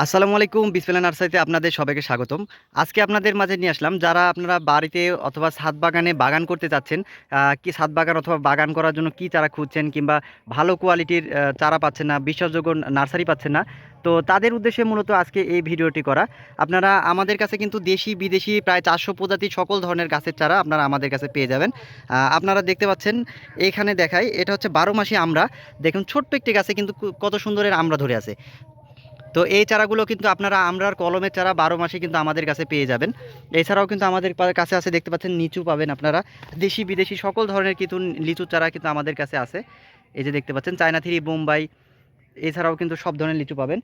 আসসালামু আলাইকুম বিসমিল্লা নার্সারিতে আপনাদের সবাইকে স্বাগতম। আজকে আপনাদের মাঝে নিয়ে আসলাম, যারা আপনারা বাড়িতে অথবা ছাদ বাগানে বাগান করতে চাচ্ছেন কি ছাদ বাগান অথবা বাগান করার জন্য কি চারা খুঁজছেন কিংবা ভালো কোয়ালিটির চারা পাচ্ছেন না, বিশ্বাসযোগ্য নার্সারি পাচ্ছেন না, তো তাদের উদ্দেশ্যে মূলত আজকে এই ভিডিওটি করা। আপনারা আমাদের কাছে কিন্তু দেশি, বিদেশি প্রায় চারশো প্রজাতির সকল ধরনের গাছের চারা আপনারা আমাদের কাছে পেয়ে যাবেন। আপনারা দেখতে পাচ্ছেন, এইখানে দেখাই, এটা হচ্ছে বারো মাসি আমরা দেখুন, ছোট্ট একটি গাছে কিন্তু কত সুন্দরের আমরা ধরে আছে। তো এই চারাগুলো কিন্তু আপনারা আমরার কলমের চারা বারো মাসে কিন্তু আমাদের কাছে পেয়ে যাবেন। এছাড়াও কিন্তু আমাদের কাছে আছে, দেখতে পাচ্ছেন, নিচু পাবেন আপনারা। দেশি, বিদেশি সকল ধরনের কিন্তু লিচুর চারা কিন্তু আমাদের কাছে আছে। এই যে দেখতে পাচ্ছেন, চায়না থ্রি, বোম্বাই, এছাড়াও কিন্তু সব ধরনের লিচু পাবেন।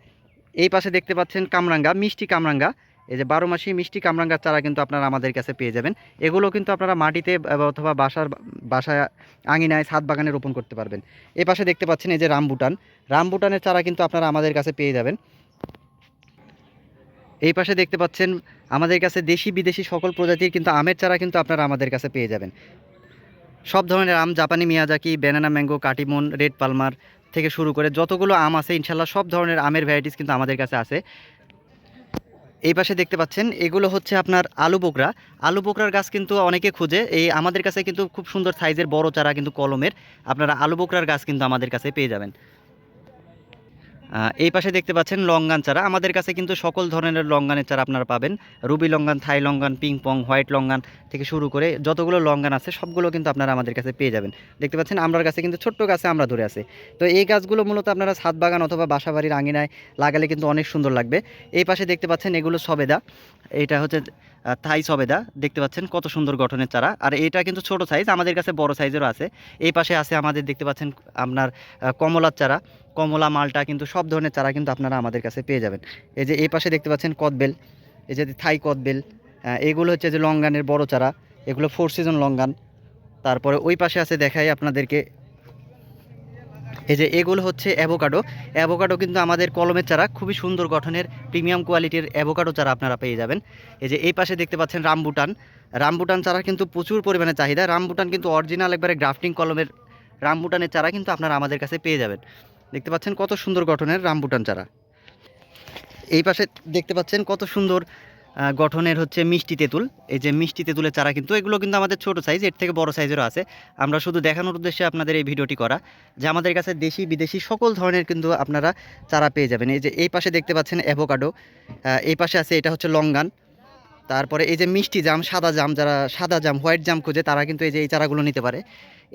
এই পাশে দেখতে পাচ্ছেন কামরাঙ্গা, মিষ্টি কামরাঙ্গা। এই যে বারো মাসি মিষ্টি কামরাঙ্গার চারা কিন্তু আপনারা আমাদের কাছে পেয়ে যাবেন। এগুলো কিন্তু আপনারা মাটিতে অথবা বাসার বাসায় আঙিনায় ছাদ বাগানে রোপণ করতে পারবেন। এই পাশে দেখতে পাচ্ছেন এই যে রামবুটান। রামবুটানের চারা কিন্তু আপনারা আমাদের কাছে পেয়ে যাবেন। এই পাশে দেখতে পাচ্ছেন আমাদের কাছে দেশি বিদেশি সকল প্রজাতির কিন্তু আমের চারা কিন্তু আপনারা আমাদের কাছে পেয়ে যাবেন। সব ধরনের আম, জাপানি Miyazaki banana mango Katimon red Palmer থেকে শুরু করে যতগুলো আম আছে ইনশাল্লাহ সব ধরনের আমের ভ্যারাইটিস কিন্তু আমাদের কাছে আছে। এই পাশে দেখতে পাচ্ছেন, এগুলো হচ্ছে আপনার আলু বোকরা। আলু বোকরার গাছ কিন্তু অনেকে খুঁজে, এই আমাদের কাছে কিন্তু খুব সুন্দর সাইজের বড় চারা কিন্তু কলমের। আপনারা আলু বোকরার গাছ কিন্তু আমাদের কাছে পেয়ে যাবেন। এই পাশে দেখতে পাচ্ছেন লঙ্গান চারা। আমাদের কাছে কিন্তু সকল ধরনের লঙ্গানের চারা আপনারা পাবেন। Ruby longan, Thai longan, ping pong, white longan থেকে শুরু করে যতগুলো লঙ্গান আছে, সবগুলো কিন্তু আপনারা আমাদের কাছে পেয়ে যাবেন। দেখতে পাচ্ছেন আমরার কাছে কিন্তু ছোট্ট গাছে আমরা ধরে আছে। তো এই গাছগুলো মূলত আপনারা ছাদ বাগান অথবা বাসাবাড়ির আঙিনায় লাগালে কিন্তু অনেক সুন্দর লাগবে। এই পাশে দেখতে পাচ্ছেন এগুলো সবেদা। এটা হচ্ছে থাই সবেদা। দেখতে পাচ্ছেন কত সুন্দর গঠনের চারা। আর এটা কিন্তু ছোট সাইজ আমাদের কাছে বড় সাইজেরও আছে। এই পাশে আছে আমাদের দেখতে পাচ্ছেন আপনার কমলার চারা। কমলা, মালটা কিন্তু সব ধরনের চারা কিন্তু আপনারা আমাদের কাছে পেয়ে যাবেন। এই যে এই পাশে দেখতে পাচ্ছেন কদবেল, এই যে থাই কদবেল এগুলো হচ্ছে যে লঙ্গানের বড় চারা। এগুলো ফোর সিজন লঙ্গান। তারপরে ওই পাশে আছে দেখাই আপনাদেরকে এই যে এগুলো হচ্ছে অ্যাভোকাডো। অ্যাভোকাডো কিন্তু আমাদের কলমের চারা, খুবই সুন্দর গঠনের প্রিমিয়াম কোয়ালিটির অ্যাভোকাডো চারা আপনারা পেয়ে যাবেন। এই যে এই পাশে দেখতে পাচ্ছেন রামবুটান। রামবুটান চারা কিন্তু প্রচুর পরিমাণে চাহিদা। রামবুটান কিন্তু অরিজিনাল একবারে গ্রাফটিং কলমের রামবুটানের চারা কিন্তু আপনারা আমাদের কাছে পেয়ে যাবেন। দেখতে পাচ্ছেন কত সুন্দর গঠনের রামবুটান চারা। এই পাশে দেখতে পাচ্ছেন কত সুন্দর গঠনের হচ্ছে মিষ্টি তেঁতুল। এই যে মিষ্টি তেঁতুলের চারা কিন্তু এগুলো কিন্তু আমাদের ছোট সাইজ এর থেকে বড় সাইজেরও আছে। আমরা শুধু দেখানোর উদ্দেশ্যে আপনাদের এই ভিডিওটি করা, যে আমাদের কাছে দেশি, বিদেশি সকল ধরনের কিন্তু আপনারা চারা পেয়ে যাবেন। এই যে এই পাশে দেখতে পাচ্ছেন অ্যাভোকাডো এই পাশে আছে এটা হচ্ছে লঙ্গান। তারপরে এই যে মিষ্টি জাম, সাদা জাম, যারা সাদা জাম, হোয়াইট জাম খুঁজে, তারা কিন্তু এই যে এই চারাগুলো নিতে পারে।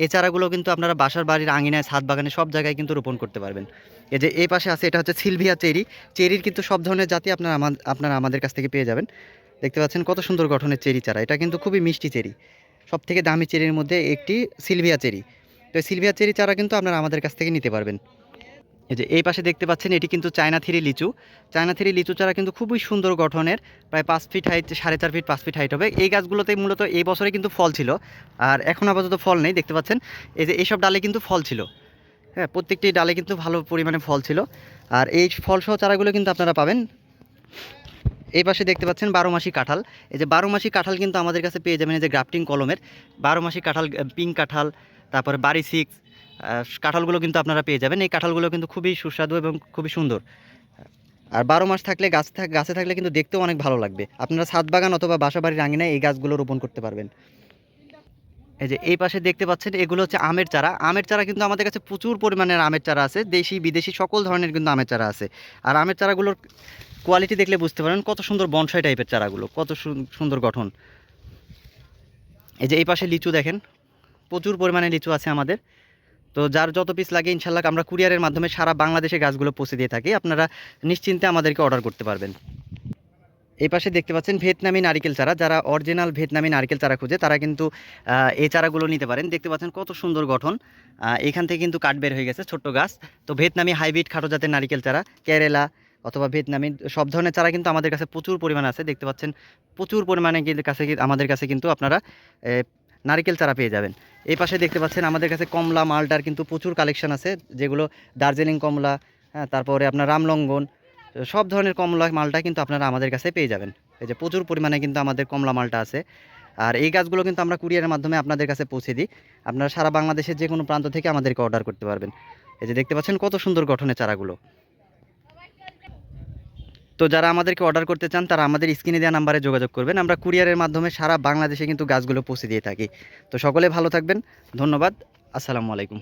এই চারাগুলো কিন্তু আপনারা বাসার বাড়ির আঙিনায়, ছাদ বাগানে সব জায়গায় কিন্তু রোপণ করতে পারবেন। এই যে এই পাশে আছে, এটা হচ্ছে সিলভিয়া চেরি। চেরির কিন্তু সব ধরনের জাতি আপনারা আপনারা আমাদের কাছ থেকে পেয়ে যাবেন। দেখতে পাচ্ছেন কত সুন্দর গঠনের চেরি চারা। এটা কিন্তু খুবই মিষ্টি চেরি। সব থেকে দামি চেরির মধ্যে একটি সিলভিয়া চেরি। তো সিলভিয়া চেরি চারা কিন্তু আপনারা আমাদের কাছ থেকে নিতে পারবেন। এই যে এই পাশে দেখতে পাচ্ছেন, এটি কিন্তু চায়না থ্রি লিচু। চায়না থ্রি লিচু চারা কিন্তু খুবই সুন্দর গঠনের, প্রায় পাঁচ ফিট হাইট সাড়ে চার ফিট, পাঁচ ফিট হাইট হবে। এই গাছগুলোতে মূলত এই বছরে কিন্তু ফল ছিল। আর এখন আপাতত ফল নেই, দেখতে পাচ্ছেন? এই যে এইসব ডালে কিন্তু ফল ছিল। হ্যাঁ প্রত্যেকটি ডালে কিন্তু ভালো পরিমাণে ফল ছিল। আর এই ফলসহ চারাগুলো কিন্তু আপনারা পাবেন। এই পাশে দেখতে পাচ্ছেন বারো মাসি কাঁঠাল। এই যে বারো মাসি কাঁঠাল কিন্তু আমাদের কাছে পেয়ে যাবেন এই যে গ্রাফটিং কলমের। বারো মাসি কাঁঠাল পিঙ্ক কাঁঠাল, তারপরে বাড়ি সিক্স কাঁঠালগুলো কিন্তু আপনারা পেয়ে যাবেন। এই কাঁঠালগুলো কিন্তু খুবই সুস্বাদু এবং খুবই সুন্দর। আর বারো মাস থাকলে গাছ গাছে থাকলে কিন্তু দেখতেও অনেক ভালো লাগবে। আপনারা ছাদ বাগান অথবা বাসা বাড়ির আঙিনায় এই গাছগুলো রোপণ করতে পারবেন। এই যে এই পাশে দেখতে পাচ্ছেন, এগুলো হচ্ছে আমের চারা। আমের চারা কিন্তু আমাদের কাছে প্রচুর পরিমাণের আমের চারা আছে। দেশি, বিদেশি সকল ধরনের কিন্তু আমের চারা আছে। আর আমের চারাগুলোর কোয়ালিটি দেখলে বুঝতে পারেন কত সুন্দর বনসাই টাইপের চারাগুলো, কত সুন্দর গঠন। এই যে এই পাশে লিচু দেখেন, প্রচুর পরিমাণে লিচু আছে আমাদের। তো যার যত পিস লাগে, ইনশাল্লাহ আমরা কুরিয়ারের মাধ্যমে সারা বাংলাদেশে গাছগুলো পৌঁছে দিয়ে থাকি। আপনারা নিশ্চিন্তে আমাদেরকে অর্ডার করতে পারবেন। এই পাশে দেখতে পাচ্ছেন ভিয়েতনামি নারিকেল চারা। যারা অরিজিনাল ভিয়েতনামি নারকেল চারা খুঁজে, তারা কিন্তু এই চারাগুলো নিতে পারেন। দেখতে পাচ্ছেন কত সুন্দর গঠন। এখান থেকে কিন্তু কাঠ বের হয়ে গেছে ছোট্ট গাছ। তো ভিয়েতনামি হাইব্রিড খাটো জাতের নারিকেল চারা, কেরালা অথবা ভিয়েতনামি, সব ধরনের চারা কিন্তু আমাদের কাছে প্রচুর পরিমাণে আছে। দেখতে পাচ্ছেন প্রচুর পরিমাণে কাছে আমাদের কাছে কিন্তু আপনারা নারিকেল চারা পেয়ে যাবেন। এই পাশে দেখতে পাচ্ছেন আমাদের কাছে কমলা, মালটার কিন্তু প্রচুর কালেকশন আছে, যেগুলো দার্জিলিং কমলা হ্যাঁ তারপরে আপনার রামলঙ্গন সব ধরনের কমলা মালটা কিন্তু আপনারা আমাদের কাছে পেয়ে যাবেন। এই যে প্রচুর পরিমাণে কিন্তু আমাদের কমলা মালটা আছে। আর এই গাছগুলো কিন্তু আমরা কুরিয়ারের মাধ্যমে আপনাদের কাছে পৌঁছে দিই। আপনারা সারা বাংলাদেশের যে কোনো প্রান্ত থেকে আমাদেরকে অর্ডার করতে পারবেন। এই যে দেখতে পাচ্ছেন কত সুন্দর গঠনের চারাগুলো। তো যারা আমাদেরকে অর্ডার করতে চান, তারা আমাদের স্ক্রিনে দেওয়া নাম্বারে যোগাযোগ করবেন। আমরা কুরিয়ারের মাধ্যমে সারা বাংলাদেশে কিন্তু গাছগুলো পৌঁছে দিয়ে থাকি। তো সকলে ভালো থাকবেন। ধন্যবাদ। আসসালামু আলাইকুম।